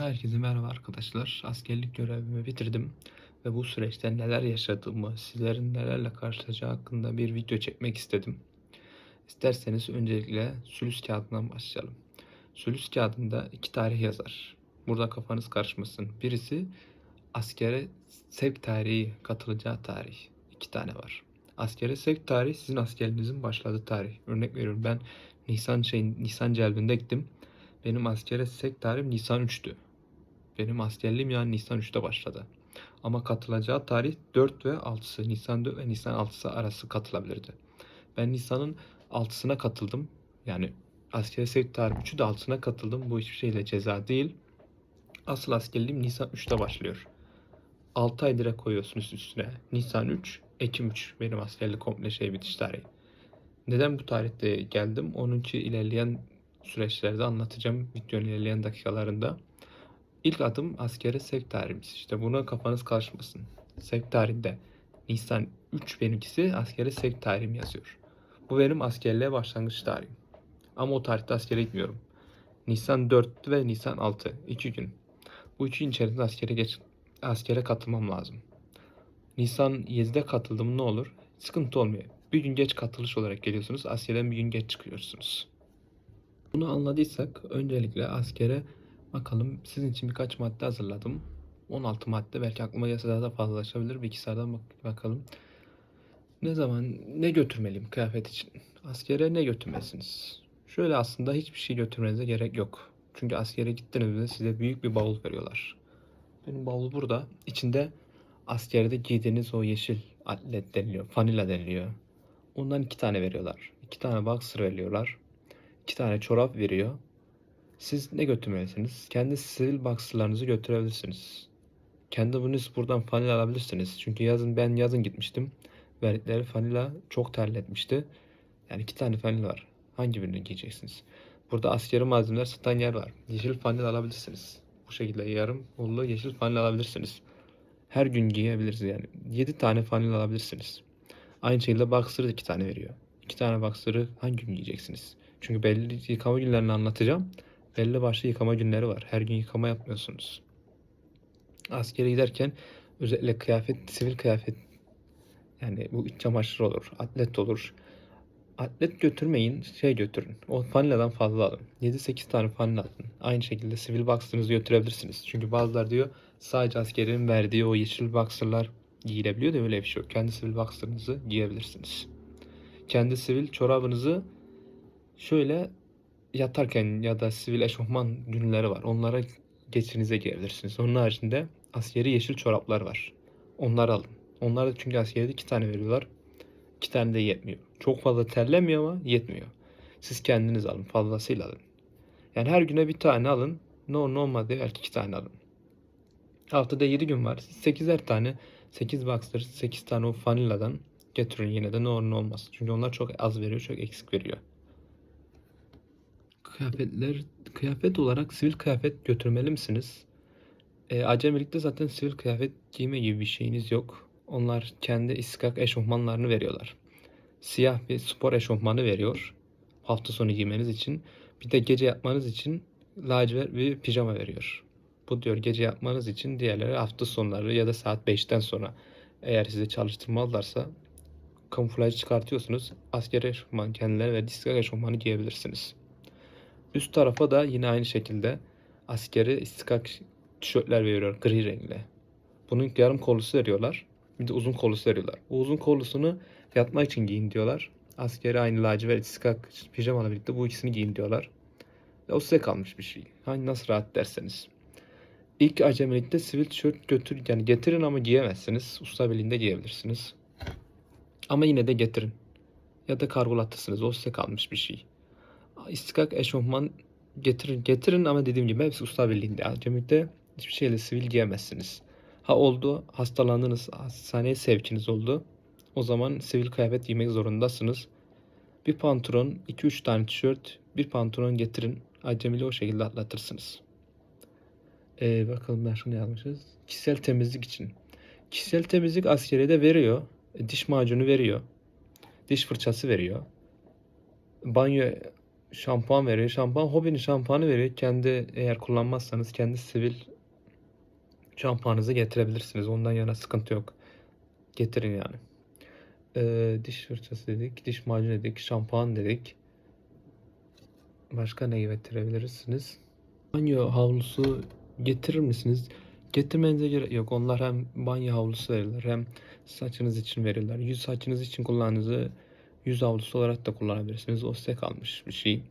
Herkese merhaba arkadaşlar. Askerlik görevimi bitirdim ve bu süreçte neler yaşadığımı, sizlerin nelerle karşılaşacağı hakkında bir video çekmek istedim. İsterseniz öncelikle sülüs kağıdından başlayalım. Sülüs kağıdında iki tarih yazar. Burada kafanız karışmasın. Birisi askere sevk tarihi, katılacağı tarih. İki tane var. Askere sevk tarihi sizin askerliğinizin başladığı tarih. Örnek veriyorum ben Nisan şeyin Nisan celbinde gittim. Benim askere sevk tarihim Nisan 3'tü. Benim askerliğim yani Nisan 3'te başladı. Ama katılacağı tarih 4 ve 6'sı. Nisan 4 ve Nisan 6'sı arası katılabilirdi. Ben Nisan'ın 6'sına katıldım. Yani askeri sevk tarih 3'ü de 6'sına katıldım. Bu hiçbir şeyle ceza değil. Asıl askerliğim Nisan 3'te başlıyor. 6 ay direkt koyuyorsunuz üstüne. Nisan 3, Ekim 3 benim askerlik komple şey bitiş tarihi. Neden bu tarihte geldim? 10. ilerleyen süreçlerde anlatacağım videonun ilerleyen dakikalarında. İlk adım askere sevk tarihimiz. İşte buna kafanız karışmasın. Sevk tarihinde Nisan 3 benimkisi askere sevk tarihim yazıyor. Bu benim askerliğe başlangıç tarihim. Ama o tarihte askere gitmiyorum. Nisan 4 ve Nisan 6. 2 gün. Bu iki gün içerisinde askere geç askere katılmam lazım. Nisan 7'de katıldım ne olur? Sıkıntı olmuyor. Bir gün geç katılış olarak geliyorsunuz. Askerden bir gün geç çıkıyorsunuz. Bunu anladıysak öncelikle askere bakalım sizin için birkaç madde hazırladım. 16 madde belki aklıma gelse daha da fazlalaşabilir. Bilgisayardan bak bakalım. Ne zaman ne götürmeliyim kıyafet için? Askere ne götürmezsiniz? Şöyle aslında hiçbir şey götürmenize gerek yok. Çünkü askere gittiğinizde size büyük bir bavul veriyorlar. Benim bavul burada. İçinde askerde giydiğiniz o yeşil atlet deniliyor. Fanila deniliyor. Ondan iki tane veriyorlar. İki tane boxer veriyorlar. İki tane çorap veriyor. Siz ne götürmelisiniz? Kendi sivil boxerlarınızı götürebilirsiniz. Kendi bunu buradan fanila alabilirsiniz. Çünkü yazın ben yazın gitmiştim. Verdikleri fanila çok terletmişti. Yani iki tane fanila var. Hangi birini giyeceksiniz? Burada askeri malzemeler satan yer var. Yeşil fanila alabilirsiniz. Bu şekilde yarım kollu yeşil fanila alabilirsiniz. Her gün giyebiliriz yani. 7 tane fanila alabilirsiniz. Aynı şekilde boxer iki tane veriyor. İki tane boxer'ı hangi gün giyeceksiniz? Çünkü belli yıkama günlerini anlatacağım. Belli başlı yıkama günleri var. Her gün yıkama yapmıyorsunuz. Askere giderken özellikle kıyafet, sivil kıyafet yani bu iç çamaşır olur, atlet olur. Atlet götürmeyin, şey götürün. O faniladan fazla alın. 7-8 tane fanila alın. Aynı şekilde sivil boxer'ınızı götürebilirsiniz. Çünkü bazılar diyor sadece askerin verdiği o yeşil boxer'lar giyilebiliyor da öyle bir şey yok. Kendi sivil boxer'ınızı giyebilirsiniz. Kendi sivil çorabınızı şöyle yatarken ya da sivil eşofman günleri var. Onlara geçinize giyebilirsiniz. Onun haricinde askeri yeşil çoraplar var. Onları alın. Onlar da çünkü askerde iki tane veriyorlar. İki tane de yetmiyor. Çok fazla terlemiyor ama yetmiyor. Siz kendiniz alın. Fazlasıyla alın. Yani her güne bir tane alın. No, olmadı belki iki tane alın. Haftada 7 gün var. Siz 8'er tane 8 boxer 8 tane o faniladan getirin yine de ne olur ne olmaz. Çünkü onlar çok az veriyor, çok eksik veriyor. Kıyafetler, kıyafet olarak sivil kıyafet götürmeli misiniz? E, acemilikte zaten sivil kıyafet giyme gibi bir şeyiniz yok. Onlar kendi iskak eşofmanlarını veriyorlar. Siyah bir spor eşofmanı veriyor. Hafta sonu giymeniz için. Bir de gece yapmanız için lacivert bir pijama veriyor. Bu diyor gece yapmanız için diğerleri hafta sonları ya da saat 5'ten sonra eğer sizi çalıştırmazlarsa kamuflaj çıkartıyorsunuz. Askeri eşofman kendileri ve diskak eşofmanı giyebilirsiniz. Üst tarafa da yine aynı şekilde askeri istikak tişörtler veriyor gri renkli. Bunun yarım kollusu veriyorlar. Bir de uzun kollusu veriyorlar. O uzun kollusunu yatmak için giyin diyorlar. Askeri aynı lacivert istikak pijamalarla birlikte bu ikisini giyin diyorlar. Ve o size kalmış bir şey. Hangi nasıl rahat derseniz. İlk acemilikte sivil tişört götür yani getirin ama giyemezsiniz. Usta birliğinde giyebilirsiniz. Ama yine de getirin. Ya da kargolatırsınız. O size kalmış bir şey. İstikak eşofman getirin getirin ama dediğim gibi hepsi usta birliğinde. Acemilikte hiçbir şeyle sivil giyemezsiniz. Ha oldu hastalandınız hastaneye sevkiniz oldu. O zaman sivil kıyafet giymek zorundasınız. Bir pantolon, 2-3 tane tişört, bir pantolon getirin. Acemili o şekilde atlatırsınız. Ee, bakalım ben şunu yazmışız. Kişisel temizlik için. Kişisel temizlik askeriyede veriyor. Diş macunu veriyor. Diş fırçası veriyor. Banyo şampuan veriyor. Şampuan hobinin şampuanı veriyor. Kendi eğer kullanmazsanız kendi sivil şampuanınızı getirebilirsiniz. Ondan yana sıkıntı yok. Getirin yani. Ee, diş fırçası dedik, diş macunu dedik, şampuan dedik. Başka ne getirebilirsiniz? Banyo havlusu getirir misiniz? Getirmenize gerek yok. Onlar hem banyo havlusu verirler hem saçınız için verirler. Yüz saçınız için kullandığınızı yüz havlusu olarak da kullanabilirsiniz. O size kalmış bir şey.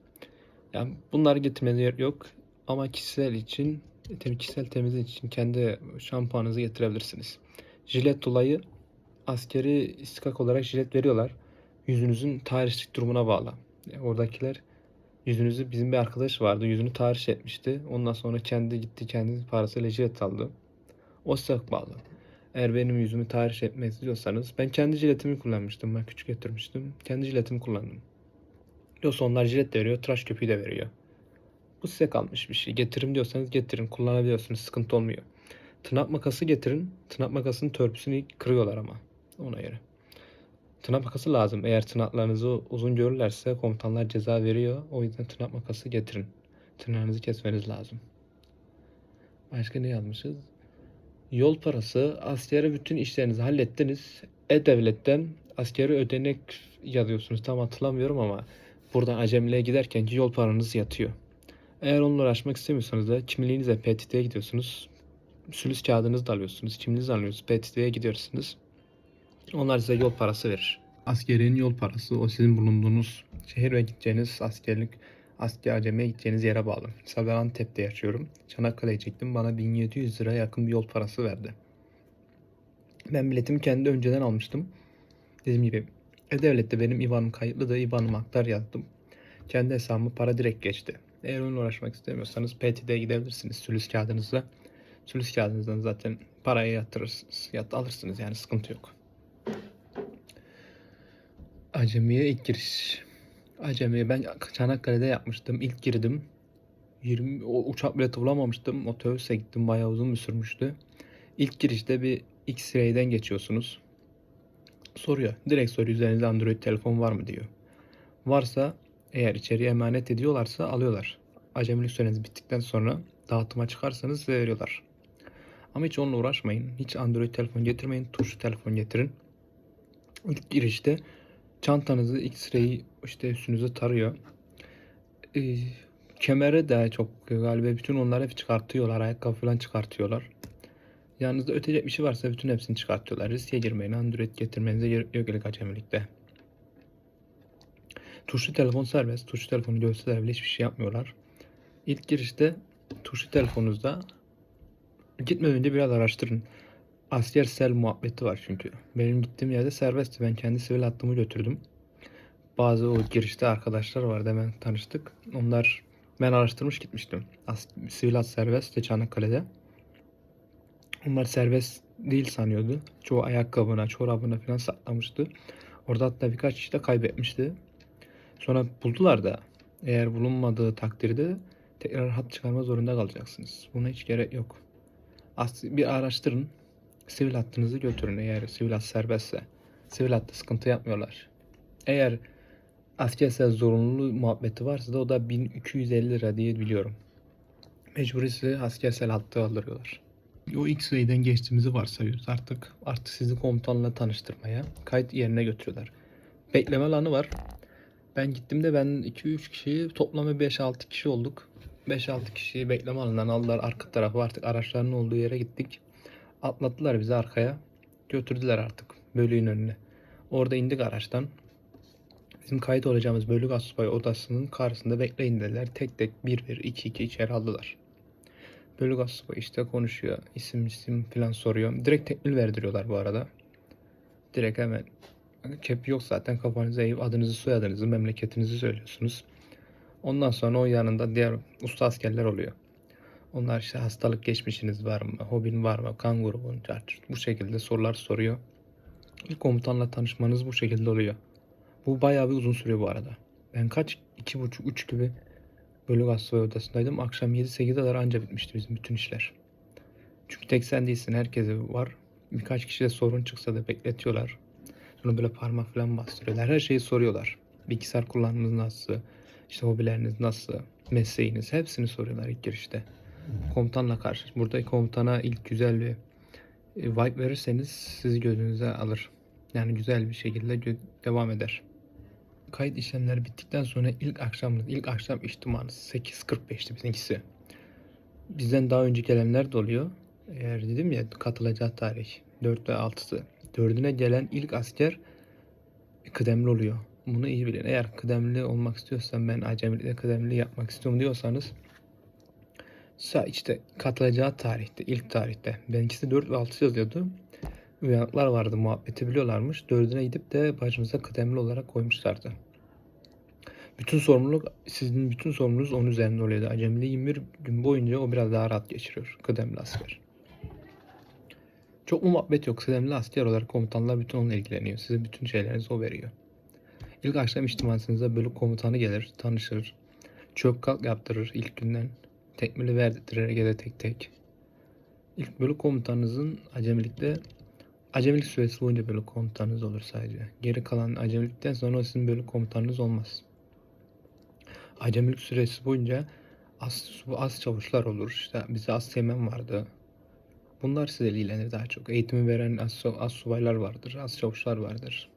Yani bunları getirmenize gerek yok. Ama kişisel için, kişisel temizlik için kendi şampuanınızı getirebilirsiniz. Jilet dolayı askeri istikak olarak jilet veriyorlar. Yüzünüzün tarihçik durumuna bağlı. Yani oradakiler yüzünüzü bizim bir arkadaş vardı. Yüzünü tarih etmişti. Ondan sonra kendi gitti kendi parasıyla jilet aldı. O size bağlı. Eğer benim yüzümü tarih etmek istiyorsanız ben kendi jiletimi kullanmıştım. Ben küçük getirmiştim. Kendi jiletimi kullandım. Yoksa onlar jilet de veriyor, tıraş köpüğü de veriyor. Bu size kalmış bir şey. Getirin diyorsanız getirin. Kullanabiliyorsunuz. Sıkıntı olmuyor. Tırnak makası getirin. Tırnak makasının törpüsünü kırıyorlar ama. Ona göre. Tırnak makası lazım. Eğer tırnaklarınızı uzun görürlerse komutanlar ceza veriyor. O yüzden tırnak makası getirin. Tırnağınızı kesmeniz lazım. Başka ne yazmışız? Yol parası, askeri bütün işlerinizi hallettiniz. E-Devlet'ten askeri ödenek yazıyorsunuz. Tam hatırlamıyorum ama buradan acemiliğe giderken yol paranız yatıyor. Eğer onunla uğraşmak istemiyorsanız da kimliğinizle PTT'ye gidiyorsunuz. Sülüs kağıdınızı da alıyorsunuz. Kimliğinizi alıyorsunuz. PTT'ye gidiyorsunuz. Onlar size yol parası verir. Askerin yol parası o sizin bulunduğunuz şehir ve gideceğiniz askerlik asker acemiye gideceğiniz yere bağlı. Mesela Antep'te yaşıyorum. Çanakkale'ye çektim. Bana 1700 lira yakın bir yol parası verdi. Ben biletimi kendi önceden almıştım. Dediğim gibi E-Devlet'te benim IBAN'ım kayıtlı da IBAN'ımı aktar yazdım. Kendi hesabıma para direkt geçti. Eğer onunla uğraşmak istemiyorsanız PTT'ye gidebilirsiniz sülüs kağıdınızla. Sülüs kağıdınızdan zaten parayı yatırırsınız. Yat, alırsınız yani sıkıntı yok. Acemiye ilk giriş. Acemiye ben Çanakkale'de yapmıştım. İlk girdim. 20 o uçak bileti bulamamıştım. Otobüse gittim. Bayağı uzun bir sürmüştü. İlk girişte bir X-ray'den geçiyorsunuz. Soruyor. Direkt soruyor üzerinizde Android telefon var mı diyor. Varsa eğer içeriye emanet ediyorlarsa alıyorlar. Acemilik süreniz bittikten sonra dağıtıma çıkarsanız size veriyorlar. Ama hiç onunla uğraşmayın. Hiç Android telefon getirmeyin. Tuşlu telefon getirin. İlk girişte çantanızı X-ray işte üstünüze tarıyor. Ee, kemeri de çok galiba bütün onları hep çıkartıyorlar. Ayakkabı falan çıkartıyorlar. Yanınızda ötecek bir şey varsa bütün hepsini çıkartıyorlar. Riske girmeyin. Android getirmenize gerek yok ilk acemilikte. Tuşlu telefon serbest. Tuşlu telefonu görseler bile hiçbir şey yapmıyorlar. İlk girişte tuşlu telefonunuzda gitmeden önce biraz araştırın. Asker sel muhabbeti var çünkü. Benim gittiğim yerde serbestti. Ben kendi sivil hattımı götürdüm. Bazı o girişte arkadaşlar vardı hemen tanıştık. Onlar ben araştırmış gitmiştim. As sivil hat serbest de Çanakkale'de. Onlar serbest değil sanıyordu. Çoğu ayakkabına, çorabına falan saklamıştı. Orada hatta birkaç kişi de kaybetmişti. Sonra buldular da eğer bulunmadığı takdirde tekrar hat çıkarma zorunda kalacaksınız. Buna hiç gerek yok. As bir araştırın. Sivil hattınızı götürün eğer sivil hat serbestse. Sivil hatta sıkıntı yapmıyorlar. Eğer askersel zorunlu muhabbeti varsa da o da 1250 lira diye biliyorum. Mecburi size askersel hattı aldırıyorlar. O X-ray'den geçtiğimizi varsayıyoruz artık. Artık sizi komutanla tanıştırmaya kayıt yerine götürüyorlar. Bekleme alanı var. Ben gittiğimde ben 2-3 kişi toplamda 5-6 kişi olduk. 5-6 kişiyi bekleme alanından aldılar arka tarafa artık araçların olduğu yere gittik. Atlattılar bizi arkaya. Götürdüler artık bölüğün önüne. Orada indik araçtan. Bizim kayıt olacağımız bölük asubay odasının karşısında bekleyin dediler. Tek tek bir bir iki iki içeri aldılar. Bölük asubay işte konuşuyor. isim isim falan soruyor. Direkt tekmil verdiriyorlar bu arada. Direkt hemen kep yok zaten kafanıza eğip adınızı soyadınızı memleketinizi söylüyorsunuz. Ondan sonra o yanında diğer usta askerler oluyor. Onlar işte hastalık geçmişiniz var mı, hobin var mı, kan grubun, bu şekilde sorular soruyor. İlk komutanla tanışmanız bu şekilde oluyor. Bu bayağı bir uzun sürüyor bu arada. Ben kaç, iki buçuk, üç gibi bölük asubay odasındaydım. Akşam 7-8'e kadar anca bitmişti bizim bütün işler. Çünkü tek sen değilsin, herkese var. Birkaç kişide sorun çıksa da bekletiyorlar. Sonra böyle parmak falan bastırıyorlar. Her şeyi soruyorlar. Bilgisayar kullanımınız nasıl? İşte hobileriniz nasıl, mesleğiniz hepsini soruyorlar ilk girişte. Komutanla karşı. Burada komutana ilk güzel bir e, vibe verirseniz sizi gözünüze alır. Yani güzel bir şekilde devam eder. Kayıt işlemleri bittikten sonra ilk akşamınız, ilk akşam içtimanız 8.45'ti bizimkisi. Bizden daha önce gelenler de oluyor. Eğer dedim ya katılacağı tarih 4 ve 6'sı. 4'üne gelen ilk asker kıdemli oluyor. Bunu iyi bilin. Eğer kıdemli olmak istiyorsan ben acemilikte kıdemli yapmak istiyorum diyorsanız sa işte katılacağı tarihte, ilk tarihte. Benimkisi 4 ve 6 yazıyordu. Uyanıklar vardı muhabbeti biliyorlarmış. 4'üne gidip de başımıza kıdemli olarak koymuşlardı. Bütün sorumluluk, sizin bütün sorumluluğunuz onun üzerinde oluyordu. Acemili 21 gün boyunca o biraz daha rahat geçiriyor. Kıdemli asker. Çok mu muhabbet yok. Kıdemli asker olarak komutanlar bütün onunla ilgileniyor. Size bütün şeylerinizi o veriyor. İlk akşam içtimasınıza bölük komutanı gelir, tanışır. Çök kalk yaptırır ilk günden. Tekmili verdirtir herkese tek tek. İlk bölük komutanınızın acemilikte acemilik süresi boyunca bölük komutanınız olur sadece. Geri kalan acemilikten sonra sizin bölük komutanınız olmaz. Acemilik süresi boyunca az, az çavuşlar olur. İşte bize az teğmen vardı. Bunlar size ilgilenir daha çok. Eğitimi veren az, az subaylar vardır, az çavuşlar vardır.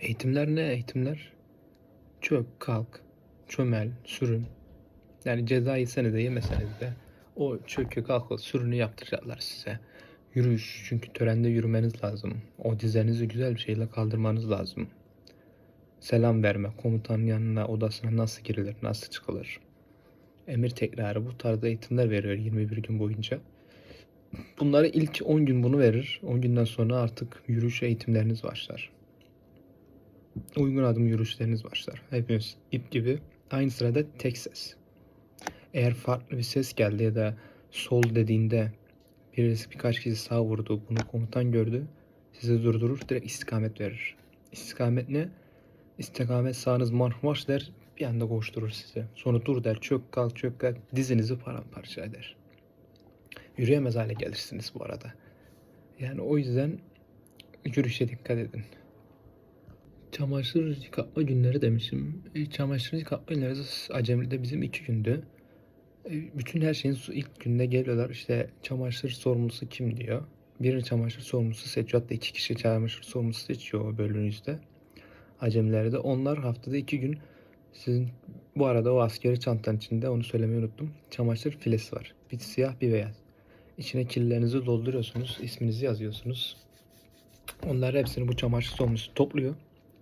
Eğitimler ne? Eğitimler çök, kalk, çömel, sürün. Yani cezayı senede yemeseniz de o çökü kalkı sürünü yaptıracaklar size. Yürüyüş çünkü törende yürümeniz lazım. O dizlerinizi güzel bir şeyle kaldırmanız lazım. Selam verme, komutanın yanına, odasına nasıl girilir, nasıl çıkılır. Emir tekrarı bu tarzda eğitimler veriyor 21 gün boyunca. Bunları ilk 10 gün bunu verir. 10 günden sonra artık yürüyüş eğitimleriniz başlar. Uygun adım yürüyüşleriniz başlar. Hepiniz ip gibi. Aynı sırada tek ses. Eğer farklı bir ses geldi ya da sol dediğinde birisi birkaç kişi sağ vurdu, bunu komutan gördü. Sizi durdurur, direkt istikamet verir. İstikamet ne? İstikamet sağınız marş der, bir anda koşturur sizi. Sonra dur der, çök kalk çök kalk, dizinizi paramparça eder. Yürüyemez hale gelirsiniz bu arada. Yani o yüzden yürüyüşe dikkat edin. Çamaşır yıkatma günleri demişim. E, çamaşır yıkatma günleri acemide bizim iki gündü. E, bütün her şeyin ilk günde geliyorlar. İşte çamaşır sorumlusu kim diyor. Biri çamaşır sorumlusu seçiyor. Hatta iki kişi çamaşır sorumlusu seçiyor o bölümünüzde. Acemilerde. Onlar haftada iki gün sizin bu arada o askeri çantanın içinde onu söylemeyi unuttum. Çamaşır filesi var. Bir siyah bir beyaz. İçine kirlilerinizi dolduruyorsunuz. isminizi yazıyorsunuz. Onlar hepsini bu çamaşır sorumlusu topluyor.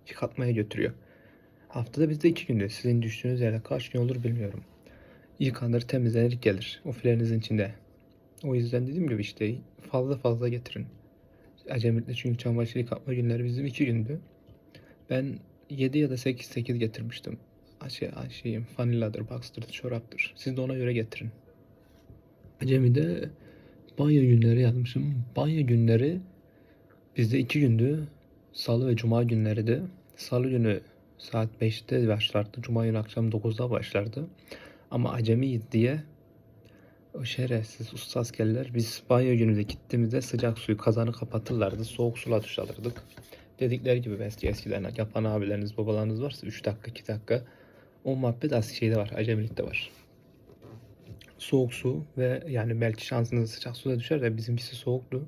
Yıkatmaya götürüyor. Haftada bizde iki günde. Sizin düştüğünüz yerde kaç gün olur bilmiyorum. Yıkanır, temizlenir, gelir. O filerinizin içinde. O yüzden dediğim gibi işte fazla fazla getirin. Acemilikte çünkü çamaşır yıkatma günleri bizim iki gündü. Ben 7 ya da 8 8 getirmiştim. Şey, şeyim faniladır, box'tır, çoraptır. Siz de ona göre getirin. Acemi'de banyo günleri yazmışım. Banyo günleri bizde iki gündü. Salı ve cuma günleri de. Salı günü saat 5'te başlardı. Cuma günü akşam 9'da başlardı. Ama acemiyiz diye o şerefsiz usta askerler biz banyo günüde gittiğimizde sıcak suyu kazanı kapatırlardı. Soğuk suyla duş alırdık. Dedikleri gibi eski eskiden yapan abileriniz babalarınız varsa 3 dakika 2 dakika o muhabbet az şeyde var. Acemilikte var. Soğuk su ve yani belki şansınız sıcak suda düşer de bizimkisi soğuktu.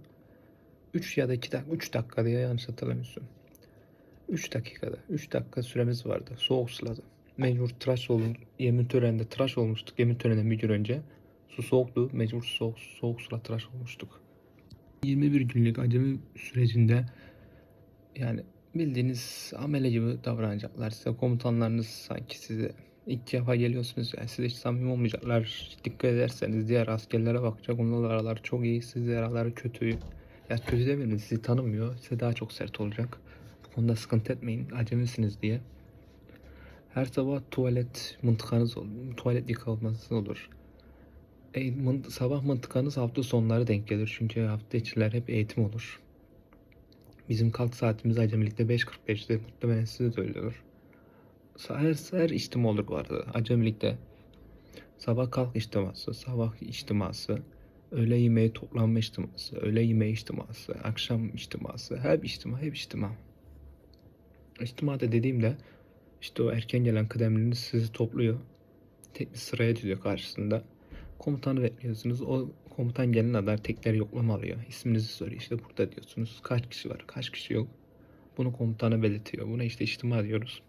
3 ya da 2 dakika 3 dakika diye yanlış hatırlamıyorsun. 3 dakikada 3 dakika süremiz vardı. Soğuk sulada. Mecbur tıraş olun. Yemin töreninde tıraş olmuştuk. Yemin töreninden bir gün önce. Su soğuktu. Mecbur soğuk, soğuk suyla tıraş olmuştuk. 21 günlük acemi sürecinde yani bildiğiniz amele gibi davranacaklar size. Komutanlarınız sanki size ilk defa geliyorsunuz yani size hiç samimi olmayacaklar. Dikkat ederseniz diğer askerlere bakacak. Onlarla araları çok iyi. Sizle araları kötü. Ya kötü demeyin sizi tanımıyor. Size daha çok sert olacak. Bu konuda sıkıntı etmeyin. Acemisiniz diye. Her sabah tuvalet mıntıkanız. Tuvalet yıkanması olur. E, mınt- sabah mıntıkanız hafta sonları denk gelir. Çünkü hafta içiler hep eğitim olur. Bizim kalk saatimiz acemilikte 5.45'te. Muhtemelen sizde de öyle olur. Her, her içtim olur bu arada. Acemilikte sabah kalk içtiması, sabah içtiması, öğle yemeği toplanma içtiması, öğle yemeği içtiması, akşam içtiması, hep içtima, hep içtima. İçtima da dediğimde İşte o erken gelen kıdemliniz sizi topluyor. Tek bir sıraya diziyor karşısında. Komutanı bekliyorsunuz. O komutan gelene kadar tekrar yoklama alıyor. İsminizi soruyor. İşte burada diyorsunuz. Kaç kişi var, kaç kişi yok. Bunu komutana belirtiyor. Buna işte içtima diyoruz.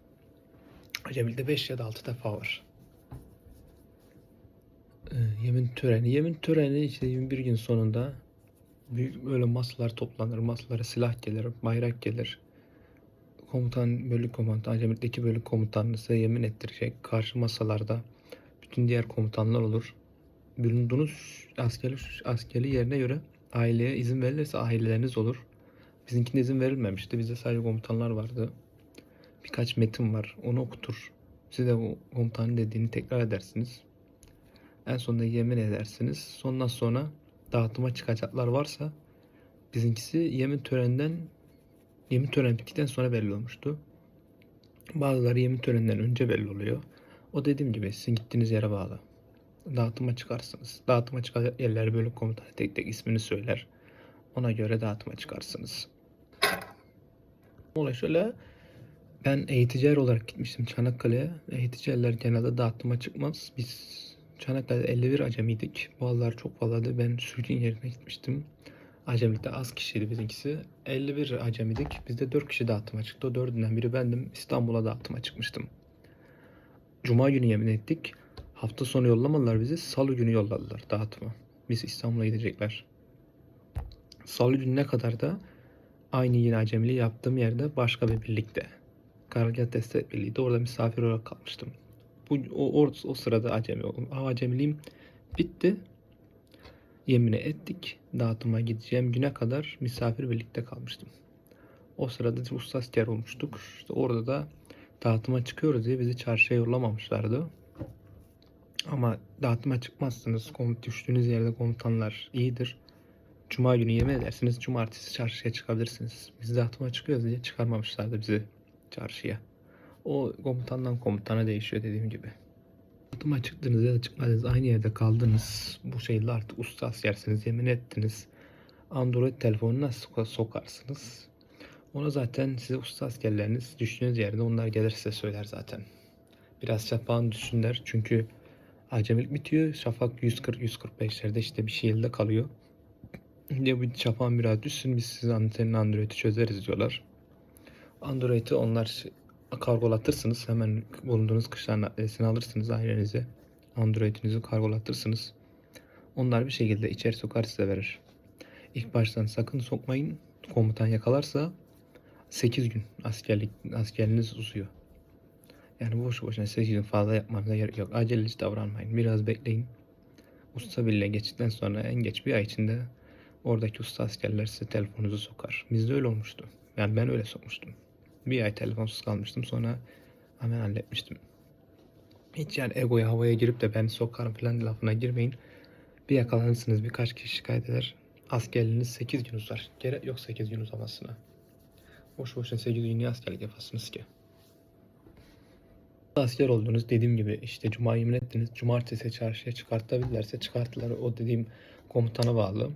Acemi'de 5 ya da 6 defa var. Ee, yemin töreni. Yemin töreni işte 21 gün sonunda büyük böyle masalar toplanır. Masalara silah gelir, bayrak gelir. Komutan, bölük komutan, Acemi'deki bölük komutanı size yemin ettirecek. Karşı masalarda bütün diğer komutanlar olur. Bulunduğunuz askeri, askeri yerine göre aileye izin verilirse aileleriniz olur. Bizimkine izin verilmemişti. Bizde sadece komutanlar vardı. Birkaç metin var. Onu okutur. Siz de bu komutanın dediğini tekrar edersiniz. En sonunda yemin edersiniz. Sondan sonra dağıtıma çıkacaklar varsa bizimkisi yemin töreninden yemin töreni bittikten sonra belli olmuştu. Bazıları yemin töreninden önce belli oluyor. O dediğim gibi sizin gittiğiniz yere bağlı. Dağıtıma çıkarsınız. Dağıtıma çıkacak yerler bölük komutanı tek tek ismini söyler. Ona göre dağıtıma çıkarsınız. Olay şöyle. Ben eğitici olarak gitmiştim Çanakkale'ye. Eğiticiler genelde dağıtıma çıkmaz. Biz Çanakkale'de 51 acemiydik. Bazıları çok fazlaydı. Ben sürgün yerine gitmiştim. Acemilikte az kişiydi bizimkisi. 51 acemiydik. Bizde 4 kişi dağıtıma çıktı. O dördünden biri bendim. İstanbul'a dağıtıma çıkmıştım. Cuma günü yemin ettik. Hafta sonu yollamadılar bizi. Salı günü yolladılar dağıtıma. Biz İstanbul'a gidecekler. Salı günü ne kadar da aynı yine acemiliği yaptığım yerde başka bir birlikte. Karargah Destek Birliği'de orada misafir olarak kalmıştım. Bu o, o, o sırada acemi oldum. Ama acemiliğim bitti. Yemine ettik. Dağıtıma gideceğim güne kadar misafir birlikte kalmıştım. O sırada usta asker olmuştuk. İşte orada da dağıtıma çıkıyoruz diye bizi çarşıya yollamamışlardı. Ama dağıtıma çıkmazsınız. Komut düştüğünüz yerde komutanlar iyidir. Cuma günü yemin edersiniz. Cumartesi çarşıya çıkabilirsiniz. Biz dağıtıma çıkıyoruz diye çıkarmamışlardı bizi çarşıya. O komutandan komutana değişiyor dediğim gibi. Dağıtıma çıktınız ya da çıkmadınız aynı yerde kaldınız. Bu şekilde artık usta askersiniz yemin ettiniz. Android telefonu nasıl sokarsınız? Ona zaten size usta askerleriniz düştüğünüz yerde onlar gelir size söyler zaten. Biraz şafağın düşsünler çünkü acemilik bitiyor. Şafak 140-145'lerde işte bir şekilde kalıyor. Diye bu şafağın biraz düşsün biz size antenin Android'i çözeriz diyorlar. Android'i onlar kargolatırsınız. Hemen bulunduğunuz kışların adresini alırsınız ailenize. Android'inizi kargolatırsınız. Onlar bir şekilde içeri sokar size verir. İlk baştan sakın sokmayın. Komutan yakalarsa 8 gün askerlik askerliğiniz uzuyor. Yani boş boşuna 8 gün fazla yapmanıza gerek yok. Aceleci davranmayın. Biraz bekleyin. Usta birliğe geçtikten sonra en geç bir ay içinde oradaki usta askerler size telefonunuzu sokar. Bizde öyle olmuştu. Yani ben öyle sokmuştum. Bir ay telefonsuz kalmıştım. Sonra hemen halletmiştim. Hiç yani egoya havaya girip de ben sokarım falan lafına girmeyin. Bir yakalanırsınız birkaç kişi şikayet eder. Askerliğiniz 8 gün uzar. Gerek yok 8 gün uzamasına. Boş boşuna 8 gün niye askerlik yapasınız ki? Asker oldunuz dediğim gibi işte cuma yemin ettiniz. Cumartesi çarşıya çıkartabilirlerse çıkarttılar. O dediğim komutana bağlı.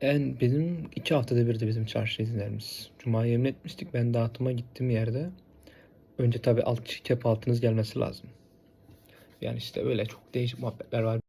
En bizim iki haftada bir de bizim çarşı izinlerimiz. Cuma yemin etmiştik. Ben dağıtıma gittiğim yerde önce tabi alt kep altınız gelmesi lazım. Yani işte öyle çok değişik muhabbetler var.